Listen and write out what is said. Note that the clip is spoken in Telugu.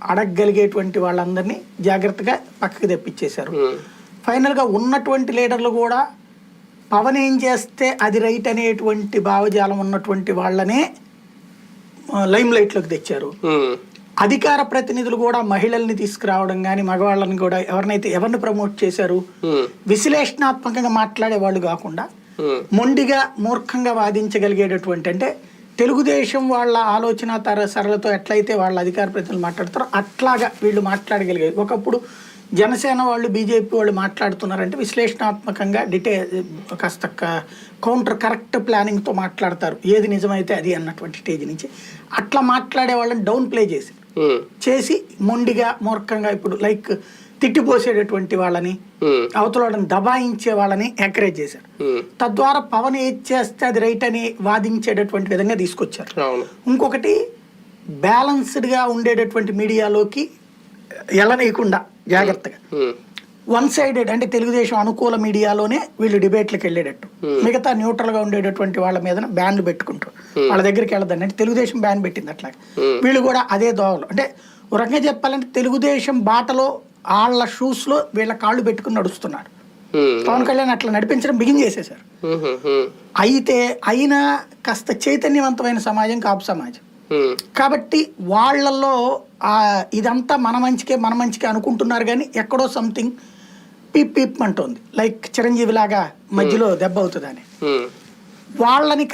అడగగలిగేటువంటి వాళ్ళందరినీ జాగ్రత్తగా పక్కకి తెప్పించేశారు. ఫైనల్గా ఉన్నటువంటి లీడర్లు కూడా పవన్ ఏం చేస్తే అది రైట్ అనేటువంటి భావజాలం ఉన్నటువంటి వాళ్ళనే లైమ్ లైట్లోకి తెచ్చారు. అధికార ప్రతినిధులు కూడా మహిళల్ని తీసుకురావడం కానీ మగవాళ్ళని కూడా ఎవరినైతే ఎవరిని ప్రమోట్ చేశారు విశ్లేషణాత్మకంగా మాట్లాడే వాళ్ళు కాకుండా మొండిగా మూర్ఖంగా వాదించగలిగేటటువంటి అంటే తెలుగుదేశం వాళ్ళ ఆలోచన తర సరళతో ఎట్లయితే వాళ్ళ అధికార ప్రతినిధులు మాట్లాడతారో అట్లాగా వీళ్ళు మాట్లాడగలిగేది ఒకప్పుడు జనసేన వాళ్ళు బీజేపీ వాళ్ళు మాట్లాడుతున్నారంటే విశ్లేషణాత్మకంగా డిటే కాస్త కౌంటర్ కరెక్ట్ ప్లానింగ్తో మాట్లాడతారు. ఏది నిజమైతే అది అన్నటువంటి స్టేజ్ నుంచి. అట్లా మాట్లాడే వాళ్ళని డౌన్ ప్లే చేసి చేసి మొండిగా మూర్ఖంగా ఇప్పుడు లైక్ తిట్టిపోసేటటువంటి వాళ్ళని ఉమ్, అవతల వాళ్ళని దబాయించే వాళ్ళని ఎంకరేజ్ చేశారు. ఉమ్, తద్వారా పవన్ ఏది చేస్తే అది రైట్ అని వాదించేటటువంటి విధంగా తీసుకొచ్చారు. ఇంకొకటి బ్యాలన్స్డ్గా ఉండేటటువంటి మీడియాలోకి ఎలనీయకుండా జాగ్రత్తగా. వన్ సైడెడ్ అంటే తెలుగుదేశం అనుకూల మీడియాలోనే వీళ్ళు డిబేట్లకు వెళ్ళేటట్టు. Hmm. మిగతా న్యూట్రల్గా ఉండేటటువంటి వాళ్ళ మీద బ్యాన్లు పెట్టుకుంటారు. వాళ్ళ దగ్గరికి వెళ్ళదండి అంటే తెలుగుదేశం బ్యాన్ పెట్టింది అట్లా. Hmm. వీళ్ళు కూడా అదే దోవలు. అంటే ఒక రకంగా చెప్పాలంటే తెలుగుదేశం బాటలో వాళ్ళ షూస్లో వీళ్ళ కాళ్ళు పెట్టుకుని నడుస్తున్నారు. ఉమ్, పవన్ కళ్యాణ్ అట్లా నడిపించడం బిగిన్ ఉమ్, అయితే అయినా కాస్త చైతన్యవంతమైన సమాజం కాపు సమాజం. కాబట్టి వాళ్ళల్లో ఆ ఇదంతా మన మంచికే మన మంచికే అనుకుంటున్నారు కానీ ఎక్కడో సంథింగ్ పీప్ పీప్ అంటోంది. లైక్ చిరంజీవి లాగా మధ్యలో దెబ్బ అవుతుందని. ఉమ్. వాళ్ళని